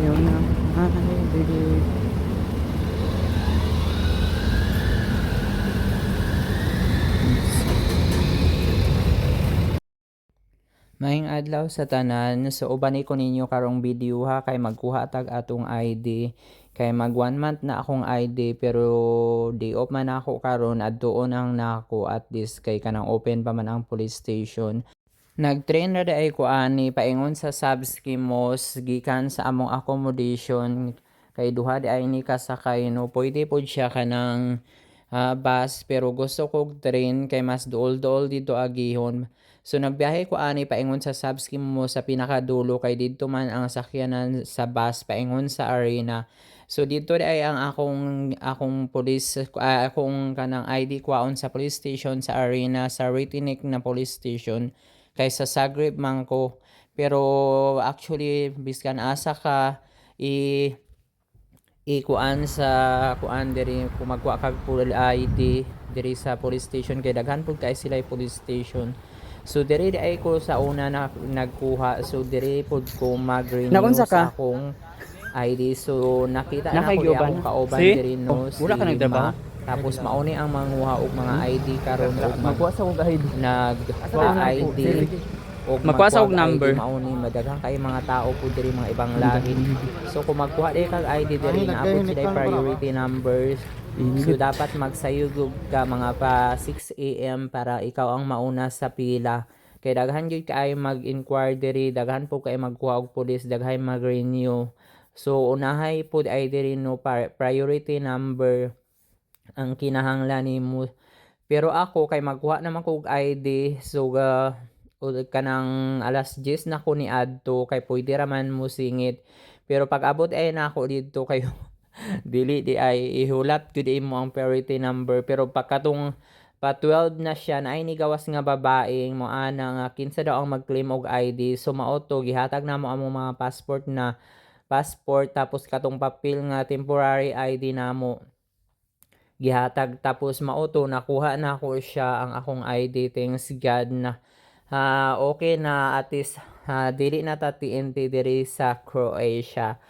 tayo ng ID. Maing adlaw sa tanan, so ubani ko ninyo karong video ha kay magkuha tag atong ID kay mag one month na akong ID pero di off man ako karon adtuon ang nako at least kay kanang open pa man ang police station. Nag-train na ay ko ani paingon sa mo gikan sa among accommodation kay duha di ay ni kasakay no pwede pod siya kanang ah, bus pero gusto kog train kay mas duol-duol dito agihon. So nagbiyahe ko ani paingon sa mo sa pinakadulo kay didto man ang sakyanan sa bus paingon sa arena. So dito di ay ang akong akong police ah, akong kanang ID kwaon sa police station sa arena sa Ritinik na police station kay sa Zagreb man ko. Pero actually biskan asa ka i ikuan sa kuan diri kung magkuha kag full ID diri sa police station kay daghan pud kay sila police station. So diri di ay ko sa una na nagkuha so diri pud ko mag-renew ka? sa akong ID. So nakita na ko na? kauban diri no. Oh, wala ka si nagtrabaho? Tapos mauni ang manguha og mga ID karon og mag Magkuha sa kong ID. nag ID og Magkuha sa og og number. ID, mauni madaghan kay mga tao po diri mga ibang lahi. So kung magkuha di kag ID diri na abot sila priority numbers. So dapat magsayog ka mga pa 6 AM para ikaw ang mauna sa pila. Kay daghan gyud kay mag-inquire diri, daghan po kay magkuha og police, daghan mag-renew. So unahay pud ay diri no priority number ang kinahanglan nimo. Pero ako kay magkuha naman ko ID so ga kanang alas 10 na ko ni adto kay pwede raman mo singit. Pero pag abot ay na ako dito kayo dili di ay ihulat gud mo ang priority number pero pagkatong pa 12 na siya na ay nigawas nga babaeng mo ana nga kinsa daw ang mag-claim og ID so maoto gihatag na mo among mga passport na passport tapos katong papel nga temporary ID namo gihatag tapos mauto nakuha na ko siya ang akong ID thanks God na ha okay na at least ha, dili na ta TNT diri sa Croatia.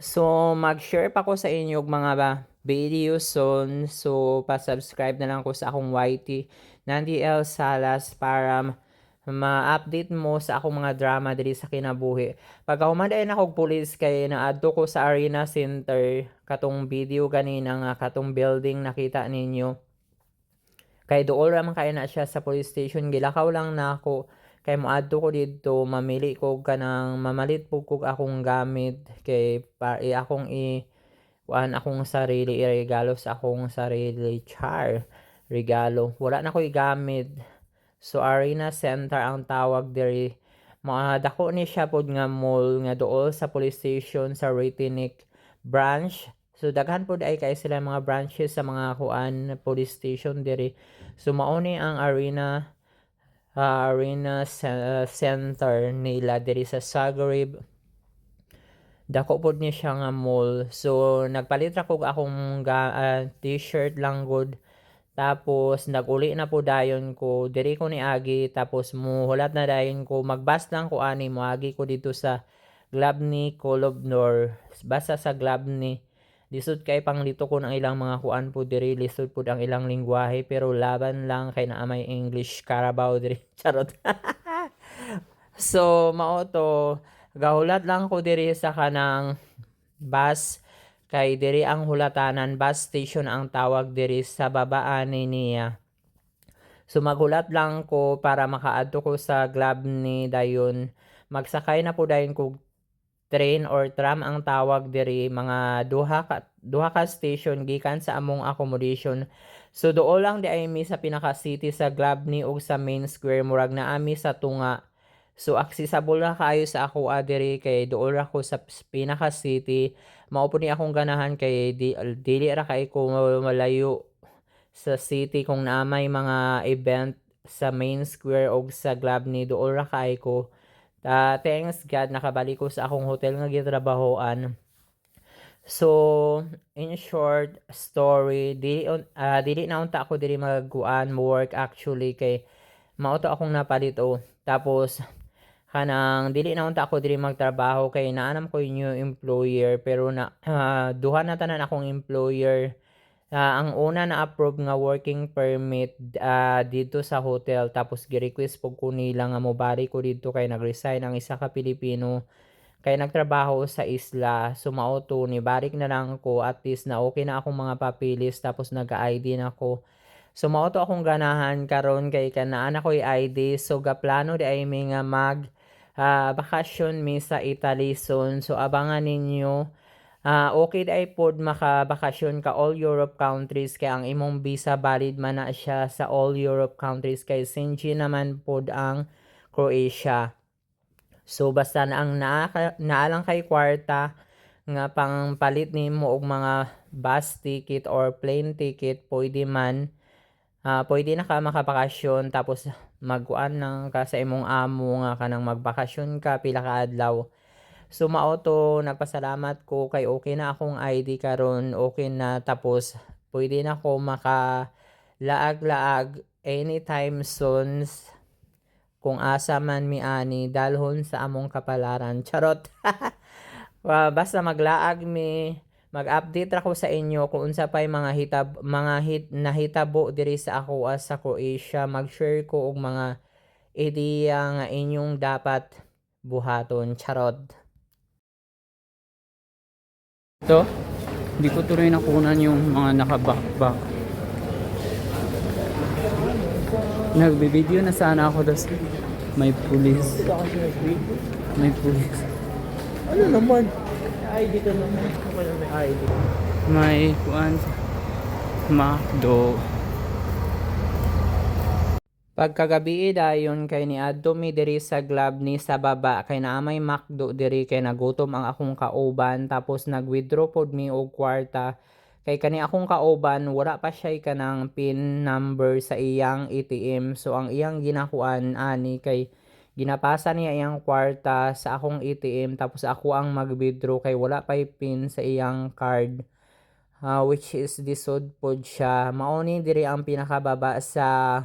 So mag-share pa ko sa inyo mga ba videos soon so pa-subscribe na lang ko sa akong YT Nandi L Salas para ma-update mo sa akong mga drama diri sa kinabuhi. Pag humaday na kog pulis kay naadto ko sa Arena Center katong video ganina nga katong building nakita ninyo. Kay dool ra man kay na siya sa police station gilakaw lang na ako kay moadto ko dito mamili ko kanang mamalit po kog akong gamit kay pa i akong i kuan akong sarili iregalo sa akong sarili char regalo wala na ko'y gamit So Arena Center ang tawag diri. Mga dako ni siya pod nga mall nga dool sa police station sa Ritinik branch. So daghan pod ay kay sila mga branches sa mga kuan police station diri. So mao ni ang Arena ah, Arena Ce- Center nila diri sa Zagreb. Dako pod ni siya nga mall. So nagpalit ra kog akong ah, t-shirt lang good. Tapos naguli na po dayon ko diri ko ni agi. Tapos muhulat na dayon ko magbas lang ko ani mo agi ko dito sa Glabni Kolobnor basta sa Glabni. Lisod kay panglito ko ng ilang mga kuan po diri lisod po ang ilang lingwahe pero laban lang kay naa may English Carabao diri. Charot. So mao to gahulat lang ko diri sa kanang bus kay diri ang hulatanan bus station ang tawag diri sa babaan ni niya. So maghulat lang ko para makaadto ko sa glab ni dayon. Magsakay na po dayon ko train or tram ang tawag diri mga duha ka duha ka station gikan sa among accommodation. So dool lang di ay mi sa pinaka city sa Glabni ug sa main square murag na ami sa tunga. So accessible na kayo sa ako adiri kay dool ra ko sa pinaka city mao ni akong ganahan kay di, dili ra kay ko malayo sa city kung naamay mga event sa main square og sa Glabni dool ra kay ko. Ta thanks God nakabalik ko sa akong hotel nga gitrabahoan. So, in short story, dili on ah, dili na unta ako diri magkuan mo work actually kay mao to akong napalit o. Tapos kanang dili na unta ako diri magtrabaho kay naanam ko yung employer pero na ah, duha na tanan akong employer. Ah, ang una na approve nga working permit ah, dito sa hotel. Tapos gi-request pug ko nila nga mobari ko dito kay nag-resign ang isa ka Pilipino kay nagtrabaho sa isla. Sumao to ni balik na lang ko at least na okay na akong mga papilis tapos nag-ID na ako. Sumao to akong ganahan karon kay kanaan ako ID so gaplano di ay may mag ah, bakasyon mi sa Italy soon. So abangan ninyo. Ah, okay dai pod makabakasyon ka all Europe countries kay ang imong visa valid man na siya sa all Europe countries. Kay Schengen naman pod ang Croatia. So basta na ang naa, naalang kay kwarta nga pang palit nimo og mga bus ticket or plane ticket pwede man ah pwede na ka makabakasyon tapos magkuan nang ka sa imong amo nga kanang magbakasyon ka pila ka adlaw. So mao nagpasalamat ko kay okay na akong ID karon okay na tapos pwede na ako maka laag-laag anytime soon kung asa man mi ani dalhon sa among kapalaran charot basta maglaag mi mag-update ra ko sa inyo kung unsa pay mga hitab mga hit nahitabo diri sa ako as sa Croatia mag-share ko og mga ideya nga inyong dapat buhaton charot Ito, hindi ko tuloy nakunan yung mga nakabakbak. Nagbibideo na sana ako das may pulis. May pulis. Ano naman? ID ka na? May ID. May kuan McDo. Pagkagabi dayon kay ni adto mi diri sa glab ni sa baba. Kay naamay makdo diri kay nagutom ang akong kauban. Tapos nag-withdraw pod mi og kwarta. Kay kani akong kauban wala pa siya kanang pin number sa iyang ATM so ang iyang ginakuan ani kay ginapasa niya iyang kwarta sa akong ATM tapos ako ang mag-withdraw kay wala pa pin sa iyang card Ah, which is disod pod siya. Mao ni diri ang pinakababa sa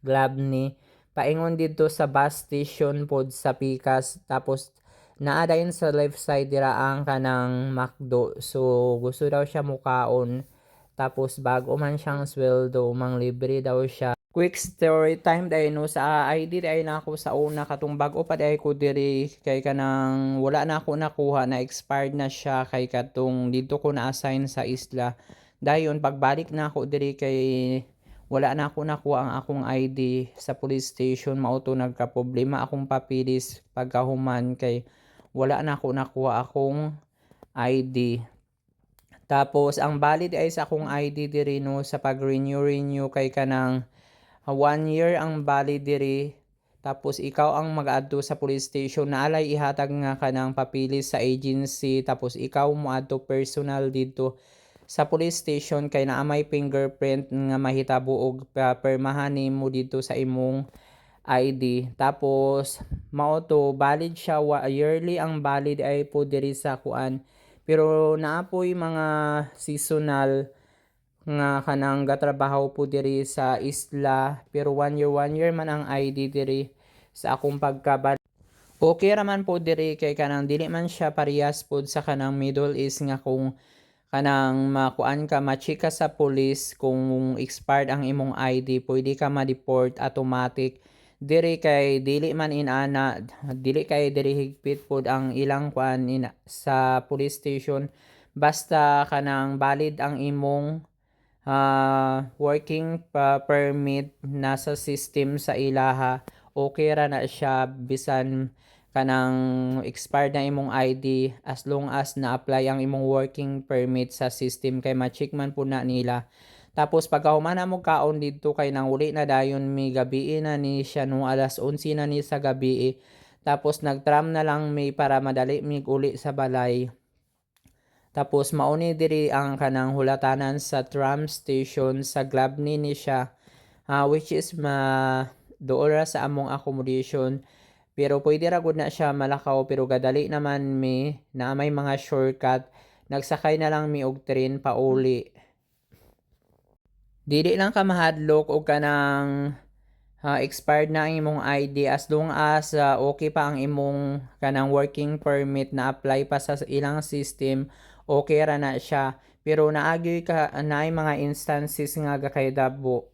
Glab ni paingon dito sa bus station pod sa Pikas tapos naa dayon sa left side dira ang kanang McDo. So gusto daw siya mukaon tapos bago man siyang sweldo mang libre daw siya quick story time dahil no sa ID dahil na ako sa una katong bago pa dahil ko diri kay kanang wala na ako nakuha na expired na siya kay katong dito ko na assign sa isla. Dayon pagbalik na ako diri kay wala na ako nakuha ang akong ID sa police station mao to nagka-problema akong papilis pagkahuman kay wala na ako nakuha akong ID tapos ang valid ay sa akong ID diri no sa pag-renew renew kay kanang one year ang valid diri. Tapos ikaw ang mag-adto sa police station. Na alay ihatag nga kanang papilis sa agency. Tapos ikaw mo adto personal dito sa police station. Kay naa may fingerprint nga mahitabo og permahan nimo dito sa imong ID. Tapos mao to valid siya. Yearly ang valid ay po diri sa kuan. Pero naapoy mga seasonal nga kanang gatrabaho po diri sa isla pero one year one year man ang ID diri sa akong pagkabal. Okay raman po diri kay kanang dili man siya parehas pod sa kanang Middle East nga kung kanang makuan ka machika sa police kung expired ang imong ID pwede ka ma-deport automatic. Diri kay dili man inana dili kay diri higpit pod ang ilang kuan ina, sa police station. Basta kanang valid ang imong ah, working pa- permit nasa system sa ilaha okay ra na siya bisan kanang expired na imong ID as long as na-apply ang imong working permit sa system kay ma-check man po na nila. Tapos pagkahuman na mo kaon dito kay nang uli na dayon mi gabi na ni siya no alas 11 na ni sa gabi. Tapos nagtram na lang mi para madali mi uli sa balay. Tapos mauni diri ang kanang hulatanan sa tram station sa Glabni ni siya ah, which is ma doora sa among accommodation. Pero pwede ra na siya malakaw pero gadali naman mi na may mga shortcut. Nagsakay na lang mi og train pauli. Dili lang ka mahadlok og kanang ah, expired na ang imong ID as long as ah, okay pa ang imong kanang working permit na apply pa sa ilang system okay ra na siya. Pero naagi ka naay mga instances nga ga kay dabo